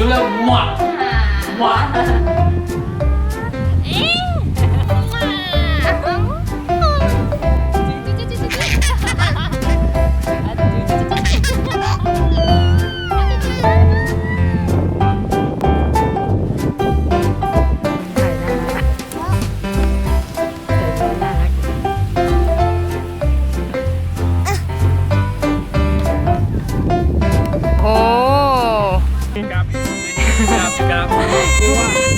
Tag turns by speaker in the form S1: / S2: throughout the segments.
S1: 对不对哇哇出发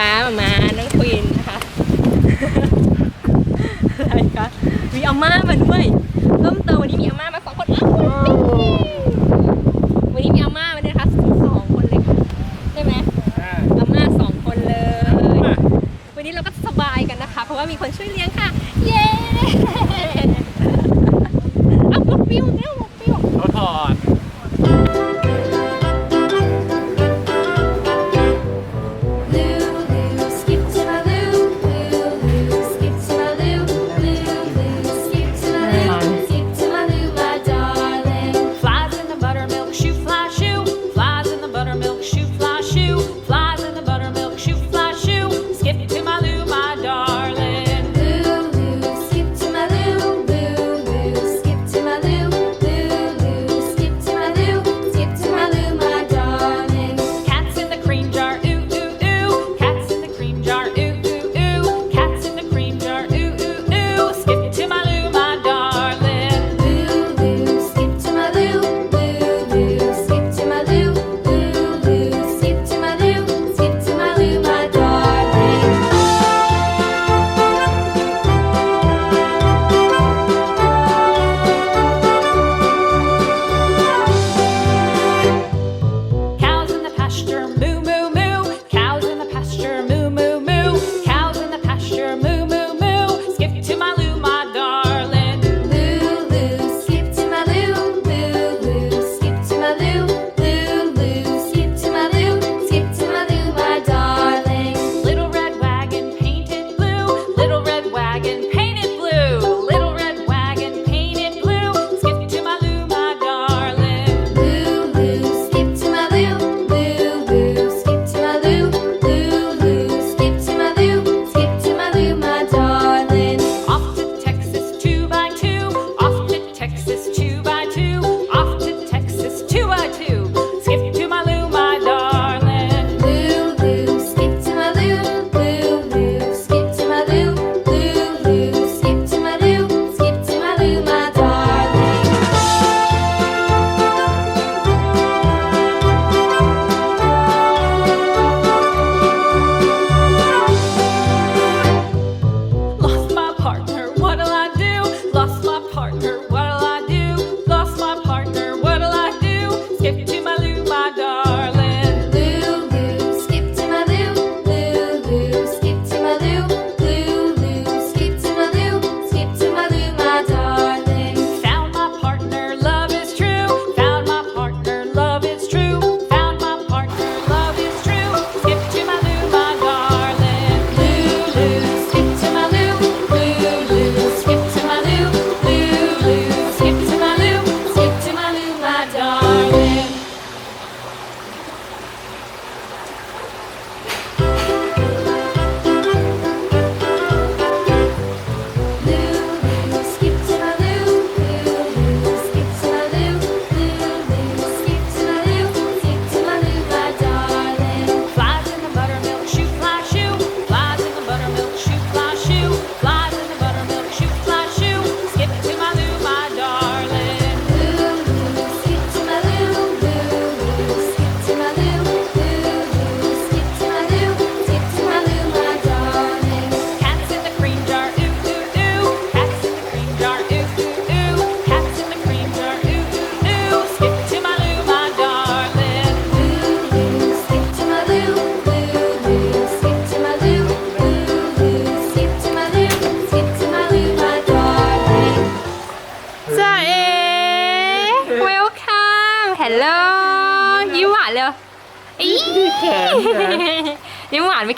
S1: ป๊ามามาน้องควีนนะคะ อะไรก็มีอาม่ามาด้วย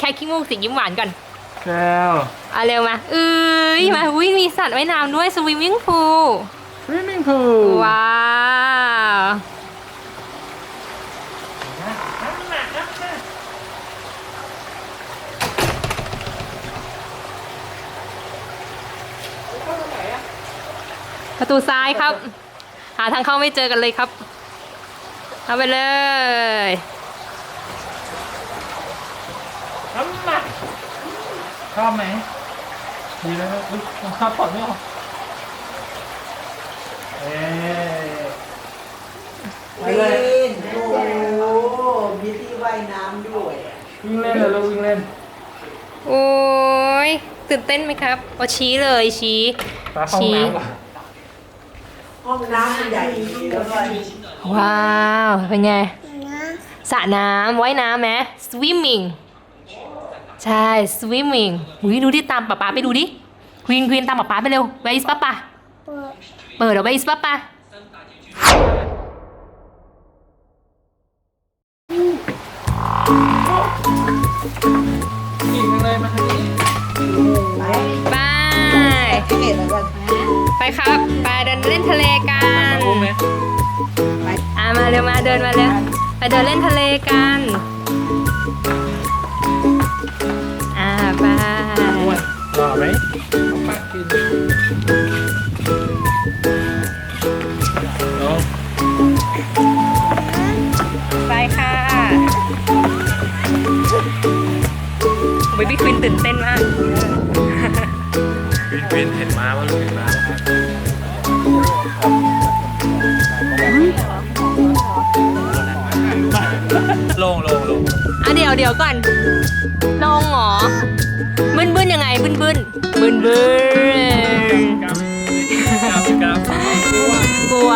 S1: ค่
S2: ขี้
S1: มูกสิยิ้มหวานก่อน
S2: แล้ว
S1: เอาเร็วมาเอ้ยมาวิ่งมีสัตว์ว่ายน้ำด้วยสวิมมิ่งพูล
S2: สวิมมิ่งพูล
S1: ว้าวประตูซ้ายครับ หาทางเข้าไม่เจอกันเลยครับเข้าไปเลย
S2: น้ำหนักช อบไหมดีเลยนะอุ้ยชอบถอดไม่ออกเอ๊ะไปเลย
S3: โอ้โหมีที่ว่ายน้ำด้วย
S2: วิ่งเล่นเลยลูกวิ่งเล่น
S1: โอ้ยตื่นเต้นไหมครับโอชี้เลยชี้
S2: ปลาเข้าห้องน้ำก่อน
S3: ห้องน้ำมันใหญ่แล้วก็มี
S1: ว้าว เป็นไงสระน้ำว่ายน้ำไหม swimming ใช่ swimming อุ้ยดูดิตามป๊าป๊าไปดูดิควีนควีนตามป๊าป๊าไปเร็ว where is ป๊าป๊าเปิดเหรอ where is ป๊าป๊า
S2: ยิงเลยมาทางนี้
S3: ไป
S1: ไป
S3: ที่เห็นแล้วกัน
S1: ไปครับไปเดินเล่นทะเลกัน
S2: รู้ไหม
S1: อะมาเร็วมาเดินมาเร็วไปเดินเล่นทะเลกัน อไห
S2: มปากกินน้อง
S1: ไปค่ะเบบี้ควินตื่นเต้นมาก
S2: วินวินเห็นม้าว่าลูกเห็นม้าไหมลงลงลง
S1: อะเดี๋ยวเดี๋ยวก่อนลงเหรอ บึ้นบึ้นยังไงบึ้นบึ้นบึ้นบึ้น
S2: กับกับกับ
S1: กลัว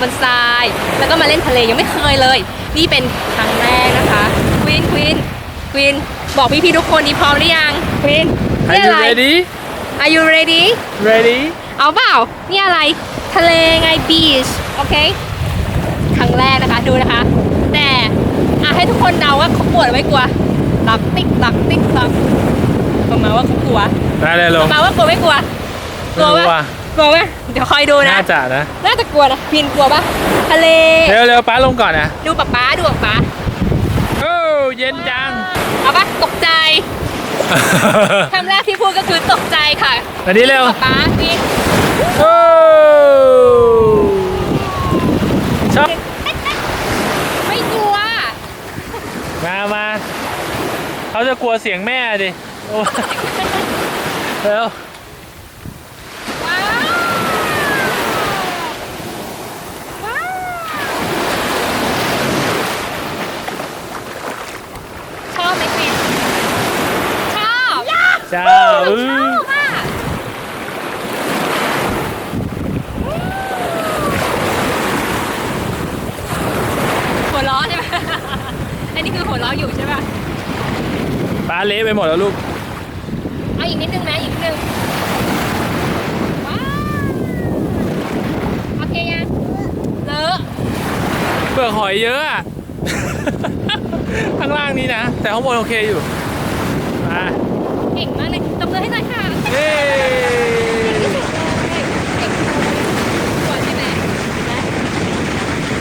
S1: บนบนทราย แล้วก็มาเล่นทะเลยังไม่เคยเลย นี่เป็นครั้งแรกนะคะควีนควีนควีนบอกพี่ๆทุกคนดีพร้อมหรือยังควีน
S2: Are
S1: นี่
S2: you
S1: อะไร
S2: ready
S1: Are you ready
S2: ready
S1: เอาเปล่านี่อะไร ทะเลไง beach โอเค ครั้งแรกนะคะ ดูนะคะ แต่อะให้ทุกคนเดาว่าเขากลัวหรือไม่กลัวหลับติ๊กหลับติ๊กหลับประมาณว่าเขากลัว
S2: ได้เลยล
S1: ป
S2: ง
S1: ระมาณว่ากลัวไม่กลัว กลัว
S2: ไม่รู้
S1: ปะ
S2: ว่ะ
S1: กลัวปะเดี๋ยวคอยดูนะ
S2: น่าจะนะ
S1: น่าจะกลัวนะพินกลัวปะทะเล
S2: เร็วเร็วป้าลงก่อนนะ
S1: ดูป๊าป๊าดูป๊าป๊า
S2: โอ้เย็นจัง
S1: เอาปะตกใจคำแรกที่พูดก็คือตกใจค่ะ
S2: อันนี้เร็ว
S1: ป๊าป๊าพิน
S2: โอ้ชอบ
S1: ไม่กลัว
S2: มามาเขาจะกลัวเสียงแม่ดิโอ้เร็ว
S1: ว้าวว้าวชอบไหมพินชอบ
S2: จ้า
S1: ช
S2: อื้
S1: อ
S2: อบ
S1: อะหัวล้อใช่ไหม อันนี้คือหัวล้ออยู่ใช่ปะ
S2: ป้าเละไปหมดแล้วลูก
S1: เอาอีกนิดนึงนะอีกนิดนึงว้าวโอเคยังเลอะ
S2: เปลือกหอยเยอะอะ ข้างล่างนี้นะ แต่ข้างบนโอเคอยู่มา
S1: เก่งมากเลยตบมือให้หน่อยค่ะ
S2: เย้
S1: สวยใช่ไหมนะ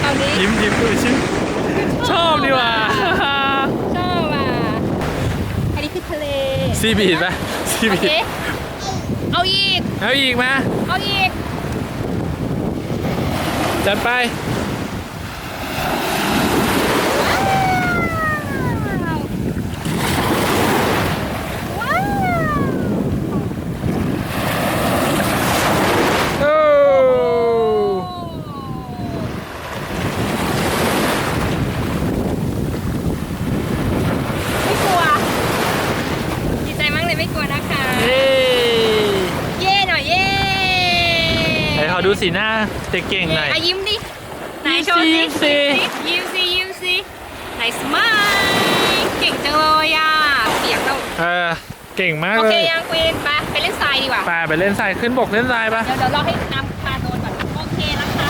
S1: คราวนี้
S2: ยิ้มยิ้มดูชิมชอบดีว่ะ
S1: ชอบอะอันนี้คือทะเล
S2: ซีบีดปะซี
S1: โอ
S2: บี
S1: เค
S2: ด
S1: เอาอีก
S2: เอาอีกมา
S1: เอาอีก
S2: จัดไป
S1: ว้าว
S2: โอ้
S1: ไม่กลัว ดีใจมาก เลยไม่กลัวนะคะ
S2: เย้
S1: เย่หน่อยเย่
S2: ไหนขอดูสีหน้าเด็กเก่งหน่อย
S1: อะยิ้มดิ ไหนโชว์สิ
S2: ยิ้มสิ
S1: ยิ้มสิยิ้มสิไหนสมายเก่งจังเลยอะเปียกแล้ว
S2: เออเก่งมาก
S1: โอ
S2: เล
S1: เค
S2: ย
S1: ยังควีนไปไปเล่นทรายดีกว่า
S2: ไปไปเล่นทรายขึ้นบกเล่นทรายปะ
S1: เดี๋ยวเดี๋ยวเราให้น้ำพาโดนก่อนโอเคนะคะ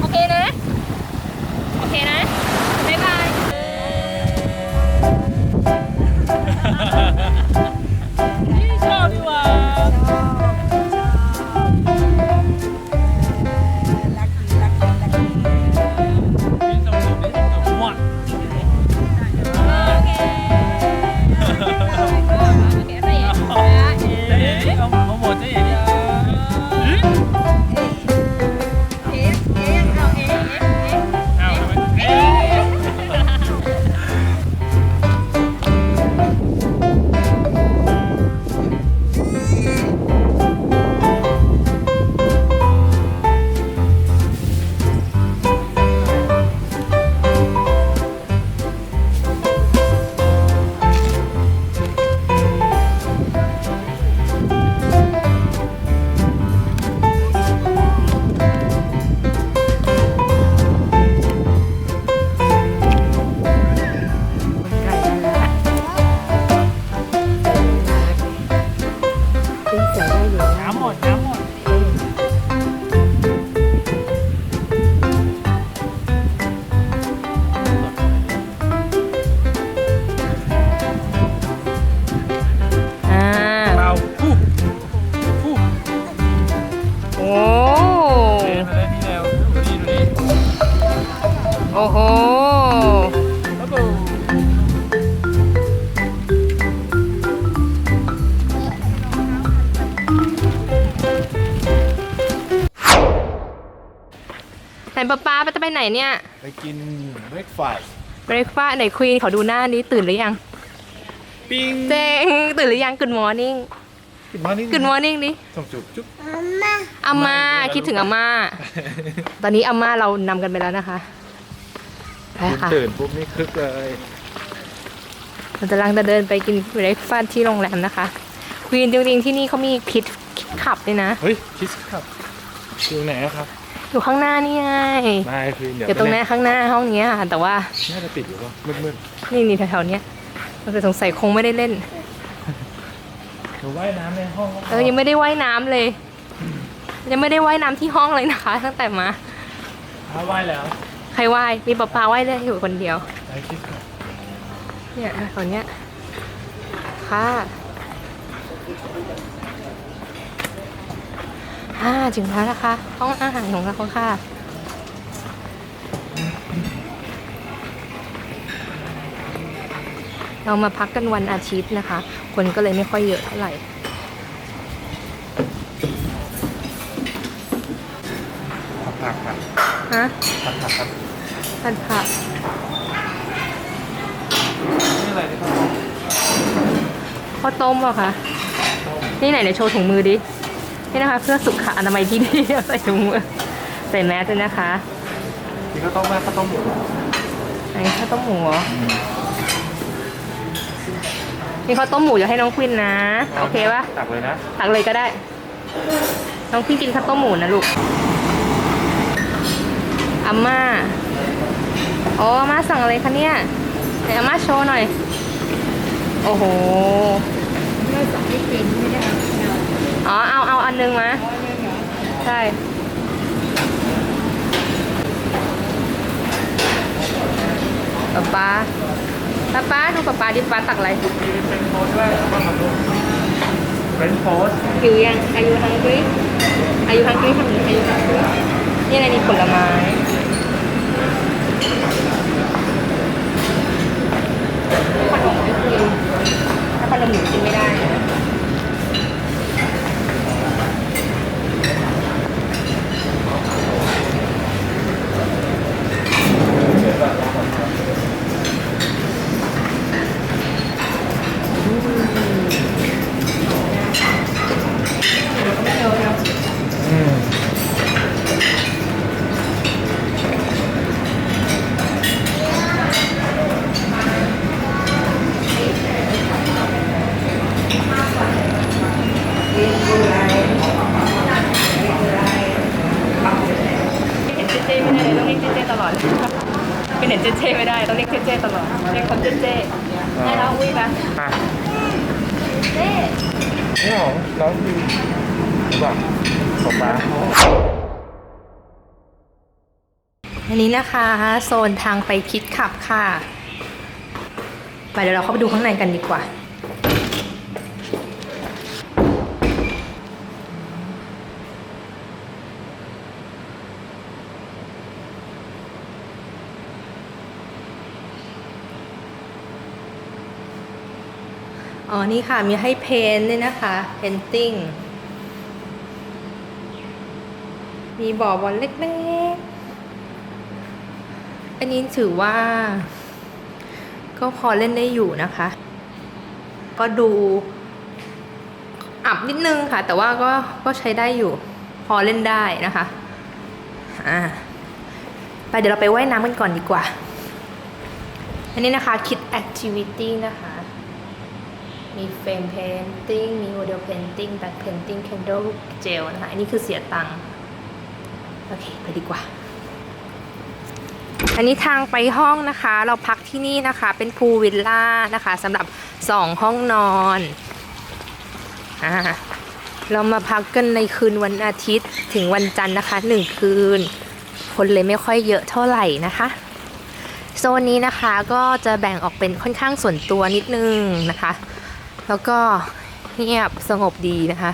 S1: โอเคนะ โอเคนะ 哈
S2: 哈哈哈哈 นเนี่
S1: ย
S2: ไปกินเบรกฟาสต์
S1: เบรกฟาไหนควีนขอดูหน้านี้ตื่นหรือยัง
S2: ปิ้ง
S1: เจงตื่นหรือยัง Good morning
S2: กินมานี่
S1: Good morning ดิ
S2: ส่งจุ๊บจุ๊บ
S1: อาม่าคิดถึงอาม่า ตอนนี้อาม่าเรานำกันไปแล้วนะคะไป
S2: คุณ
S1: ค่ะ
S2: ตื่นปุ๊บนี่คึกเลย
S1: เราจะลังจะเดินไปกินเบรกฟาสที่โรงแรมนะคะควีนจริงๆที่นี่เขามีคิดคิดขับด้วยนะ
S2: เฮ้ยคิสครับอยู่ไหนอะครับ
S1: อยู่ข้างหน้านี่ไง
S2: นายคือเดี๋ยว
S1: เดี๋ยวตรงหน้าข้างหน้าห้องเนี้ยค่ะ แต่ว่า
S2: น่าจะปิดอยู่ป่ะมืด
S1: นี่นี่แถวๆเนี้ยเราจะสงสัยคงไม่ได้เล่น
S2: ๆหนูว่ายน้ำในห้องก็พ
S1: เออยังไม่ได้ว่ายน้ำเลย ยังไม่ได้ว่ายน้ำที่ห้องเลยนะคะ ตั้งแต่มา
S2: ถ้าว่ายแล้ว
S1: ใครว่ายมีป๊าป๊าว่ายได้อยู่คนเดียว
S2: ไปคิสครับ
S1: เนี่ยแถวเนี้ยค่ะ อ่าถึงแล้วนะคะห้องอาหารของเราค่ะ เรามาพักกันวันอาทิตย์นะคะ คนก็เลยไม่ค่อยเยอะเท่าไหร่
S2: ผักผัก
S1: ฮะ
S2: ผักผักครับ
S1: ผัดผัก
S2: นี่อะไรเนี่ยครับ
S1: ข้าวต้มเหรอคะ นี่ไหนเดี๋ยวโชว์ถุงมือดิ นี่นะคะ เพื่อสุขอนามัยที่ดีใส่ถุงมือใส่แมสด้วยนะคะ
S2: นี่ก็ต้องแม่ข้าวต้มหมู
S1: อันนี้ข้าวต้มหมูเหรอนี่ข้าวต้มหมูอยากให้น้องควินนะ โอเคปะ
S2: ตักเลยนะ
S1: ตักเลยก็ได้ น้องควินกินข้าวต้มหมูนะลูกอาม่าโอ้อาม่าสั่งอะไรคะเนี่ยไหนอาม่าโชว์หน่อย โอ้โห อ๋อ เอาเอาอันนึงมาใช่ป๊าป๊าป๊าป๊าดูป๊าป๊าดิป๊าตักอะไร
S2: เป็นโพสด้วยบ้างครับลูกเป็นโพส
S1: หิวยังอายุฮังกี้อายุฮังกี้ทำยังไงอายุฮังกี้นี่อะไรนี่ผลไม้ขนมไม่กินถ้าขนมหนูกินไม่ได้นะไม่เยอะนะ
S2: อืม
S1: ไม่เห็นเจเจไม่ได้เลยต้องเรียกเจเจตลอดไม่เห็นเจเจไม่ได้ต้องเรียกเจเจตลอดเรียกคนเจเจให้น้องอุ้ยปะ
S2: อะ
S1: เจ
S2: นี่ของน้องคือแบบป๊าป๊า
S1: อันนี้นะคะโซนทางไปคิดขับค่ะไปเดี๋ยวเราเข้าไปดูข้างในกันดีกว่า อ๋อ นี่ค่ะ มีให้เพนด้วยนะคะ เพนติ้ง มีบ่อบอลเล็กๆ อันนี้ถือว่า ก็พอเล่นได้อยู่นะคะ ก็ดู อับนิดนึงค่ะ แต่ว่าก็ก็ใช้ได้อยู่ พอเล่นได้นะคะอ่าไปเดี๋ยวเราไปว่ายน้ำกันก่อนดีกว่า อันนี้นะคะคิด activity นะคะ มีเฟรมเพนติ้งมีโมเดลเพนติ้งแบ็คเพนติ้ง candle gel นะคะ อันนี้คือเสียตังค์ โอเค ไปดีกว่า อันนี้ทางไปห้องนะคะ เราพักที่นี่นะคะ เป็นพูลวิลล่านะคะสำหรับ2ห้องนอนอ่าเรามาพักกันในคืนวันอาทิตย์ถึงวันจันทร์นะคะ1คืน คนเลยไม่ค่อยเยอะเท่าไหร่นะคะโซนนี้นะคะก็จะแบ่งออกเป็นค่อนข้างส่วนตัวนิดนึงนะคะ แล้วก็เงียบสงบดีนะคะ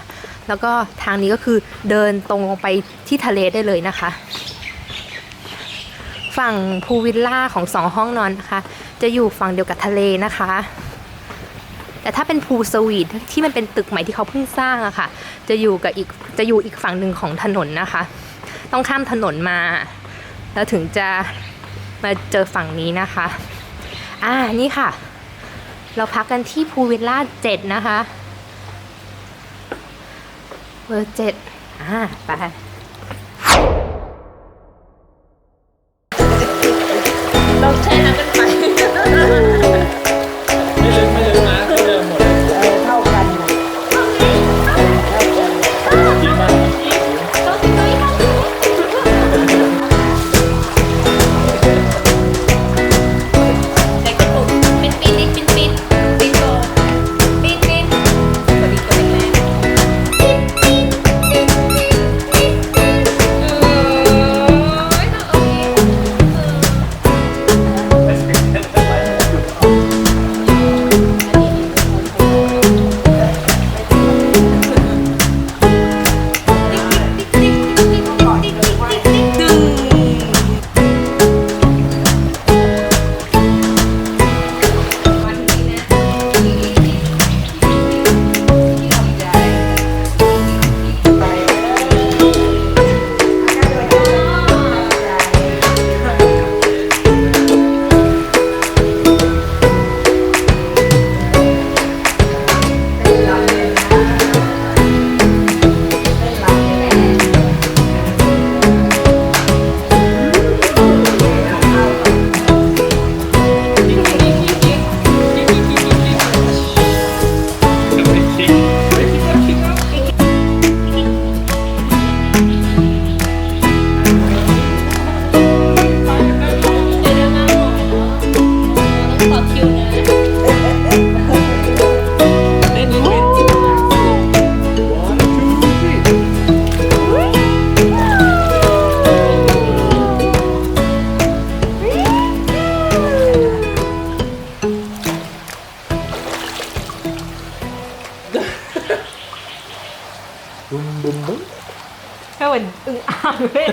S1: แล้วก็ทางนี้ก็คือเดินตรงลงไปที่ทะเลได้เลยนะคะ ฝั่งพูลวิลล่าของสองห้องนอนนะคะ จะอยู่ฝั่งเดียวกับทะเลนะคะ แต่ถ้าเป็นพูลสวีทที่มันเป็นตึกใหม่ที่เขาเพิ่งสร้างอะค่ะ จะอยู่กับอีกจะอยู่อีกฝั่งหนึ่งของถนนนะคะ ต้องข้ามถนนมา แล้วถึงจะมาเจอฝั่งนี้นะคะ อ่านี่ค่ะ เราพักกันที่พูลวิลล่าเจ็ดนะคะเบอร์เจ็ดอ่าไป Yeah. อึ่งอ่างเลย